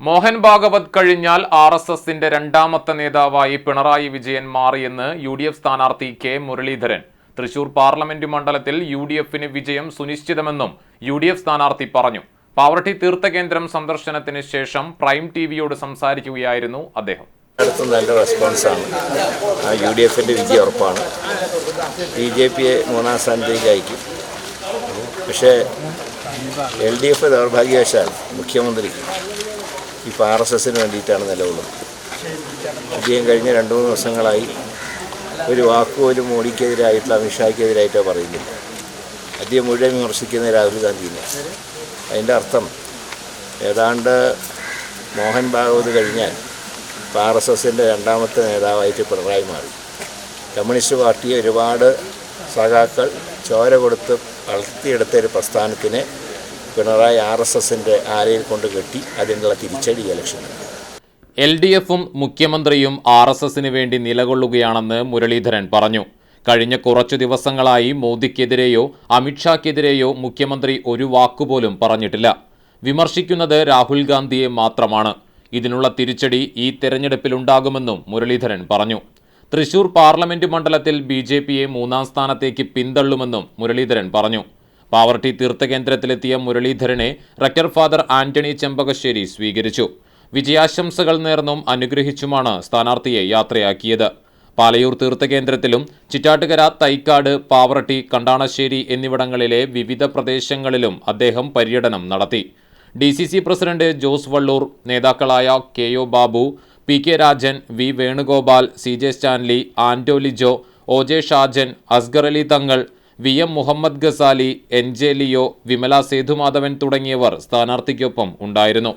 മോഹൻ ഭാഗവത് കഴിഞ്ഞാൽ R S എസിന്റെ രണ്ടാമത്തെ നേതാവായി പിണറായി വിജയൻ മാറിയെന്ന് യു ഡി എഫ് സ്ഥാനാർത്ഥി കെ മുരളീധരൻ. തൃശൂർ പാർലമെന്റ് മണ്ഡലത്തിൽ യു ഡി എഫിന് വിജയം സുനിശ്ചിതമെന്നും യു ഡി എഫ് സ്ഥാനാർത്ഥി പറഞ്ഞു. പാവർട്ടി തീർത്ഥ കേന്ദ്രം സന്ദർശനത്തിന് ശേഷം പ്രൈം ടി വിയോട് സംസാരിക്കുകയായിരുന്നു അദ്ദേഹം. നല്ല റെസ്പോൺസാണ് യു ഡി എഫിന്റെ വിജയം ഉറപ്പാണ്. ബി ജെ പിയെ മൂന്നാം സ്ഥാനത്തേക്ക് അയക്കും പക്ഷേ എൽ ഡി എഫ് ദൗർഭാഗ്യവശാൽ മുഖ്യമന്ത്രി ഇപ്പോൾ ആർ എസ് എസിന് വേണ്ടിയിട്ടാണ് നിലകൊള്ളുന്നത്. വിജയം കഴിഞ്ഞ രണ്ട് മൂന്ന് ദിവസങ്ങളായി ഒരു വാക്കുപോലും മോഡിക്കെതിരായിട്ടുള്ള അമിത്ഷായ്ക്കെതിരായിട്ടോ പറയുന്നില്ല. അദ്ദേഹം മുഴുവൻ വിമർശിക്കുന്ന രാഹുൽ ഗാന്ധിനെ അതിന്റെ അർത്ഥം ഏതാണ്ട് മോഹൻ ഭാഗവത് കഴിഞ്ഞാൽ ഇപ്പോൾ ആർ എസ് എസിന്റെ രണ്ടാമത്തെ നേതാവായിട്ട് പിണറായി മാറി. കമ്മ്യൂണിസ്റ്റ് പാർട്ടിയെ ഒരുപാട് സഖാക്കൾ ചോര കൊടുത്ത് വളർത്തിയെടുത്ത ഒരു പ്രസ്ഥാനത്തിനെ പിണറായി ആർ എസ് എസിന്റെ ആരയിൽ കൊണ്ട് കെട്ടി അതിനുള്ള തിരിച്ചടി ഇലക്ഷനിൽ എൽ ഡി എഫും മുഖ്യമന്ത്രിയും ആർ എസ് എസിന് വേണ്ടി നിലകൊള്ളുകയാണെന്ന് മുരളീധരൻ പറഞ്ഞു. കഴിഞ്ഞ കുറച്ചു ദിവസങ്ങളായി മോദിക്കെതിരെയോ അമിത്ഷാക്കെതിരെയോ മുഖ്യമന്ത്രി ഒരു വാക്കുപോലും പറഞ്ഞിട്ടില്ല. വിമർശിക്കുന്നത് രാഹുൽ ഗാന്ധിയെ മാത്രമാണ്. ഇതിനുള്ള തിരിച്ചടി ഈ തെരഞ്ഞെടുപ്പിലുണ്ടാകുമെന്നും മുരളീധരൻ പറഞ്ഞു. തൃശൂർ പാർലമെന്റ് മണ്ഡലത്തിൽ ബി ജെ പിയെ മൂന്നാം സ്ഥാനത്തേക്ക് പിന്തള്ളുമെന്നും മുരളീധരൻ പറഞ്ഞു. പാവർട്ടി തീർത്ഥകേന്ദ്രത്തിലെത്തിയ മുരളീധരനെ റക്ടർ ഫാദർ ആന്റണി ചെമ്പകശ്ശേരി സ്വീകരിച്ചു. വിജയാശംസകൾ നേർന്നും അനുഗ്രഹിച്ചുമാണ് സ്ഥാനാർത്ഥിയെ യാത്രയാക്കിയത്. പാലയൂർ തീർത്ഥകേന്ദ്രത്തിലും ചിറ്റാട്ടുകര തൈക്കാട് പാവറട്ടി കണ്ടാണശ്ശേരി എന്നിവിടങ്ങളിലെ വിവിധ പ്രദേശങ്ങളിലും അദ്ദേഹം പര്യടനം നടത്തി. D C C president Jose Vallur നേതാക്കളായ K O Babu P K Rajan V Venugopal C J Stanley Anto Lijo O J Shajan Asgar Ali Thangal V M Muhammad Gazali N J Leo Vimala Sethumadhavan തുടങ്ങിയവർ സ്ഥാനാർത്ഥിക്കൊപ്പം ഉണ്ടായിരുന്നു.